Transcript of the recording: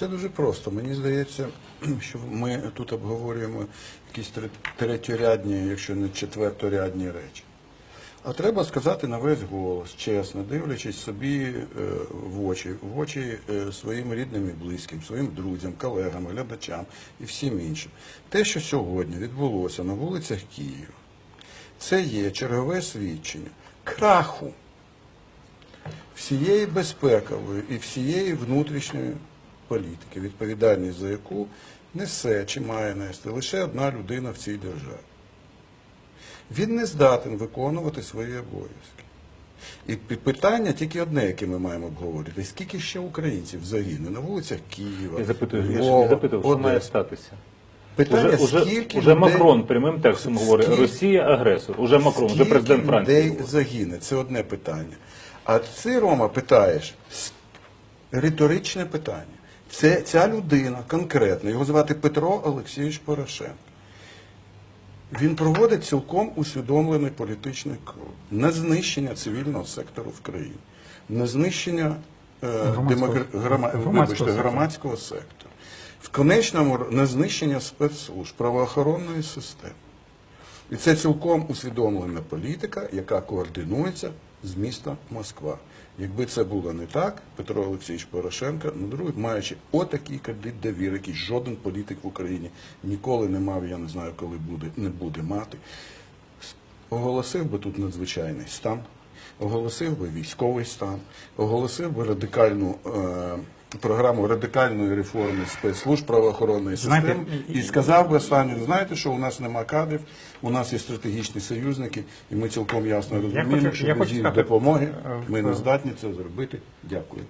Це дуже просто. Мені здається, що ми тут обговорюємо якісь тре- третьорядні, якщо не четверторядні речі. А треба сказати на весь голос, чесно, дивлячись собі е, в очі, в очі е, своїм рідним і близьким, своїм друзям, колегам, глядачам і всім іншим. Те, що сьогодні відбулося на вулицях Києва, це є чергове свідчення краху всієї безпекової і всієї внутрішньої політики, відповідальність за яку несе чи має нести лише одна людина в цій державі. Він не здатен виконувати свої обов'язки. І питання тільки одне, яке ми маємо обговорити: скільки ще українців загине на вулицях Києва, Я запитую, я ж Львова, не запитав, що має статися. Питання, Уже, уже, скільки уже людей- Макрон прямим текстом говорить, Скільки- Росія агресор. Уже Макрон, вже Скільки президент Франції. людей говорить. загине? Це одне питання. А ти, Рома, питаєш с- риторичне питання. Це ця людина конкретно, його звати Петро Олексійович Порошенко. Він проводить цілком усвідомлений політичний крок на знищення цивільного сектору в країні, на знищення е, Громадського- грома- громадського вибачте, сектору. громадського сектору. В конечному на знищення спецслужб, правоохоронної системи. І це цілком усвідомлена політика, яка координується з міста Москва. Якби це було не так, Петро Олексійович Порошенко, на другий, маючи отакий кредит довіри, який жоден політик в Україні ніколи не мав, я не знаю, коли буде, не буде мати, оголосив би тут надзвичайний стан, оголосив би військовий стан, оголосив би радикальну е, програму радикальної реформи спецслужб правоохоронної Знаєте, системи і сказав би останнє, знаєте, що у нас нема кадрів, у нас є стратегічні союзники, і ми цілком ясно розуміємо, хочу- що я без хочу їх сказати, допомоги е, ми не здатні це зробити. Дякую.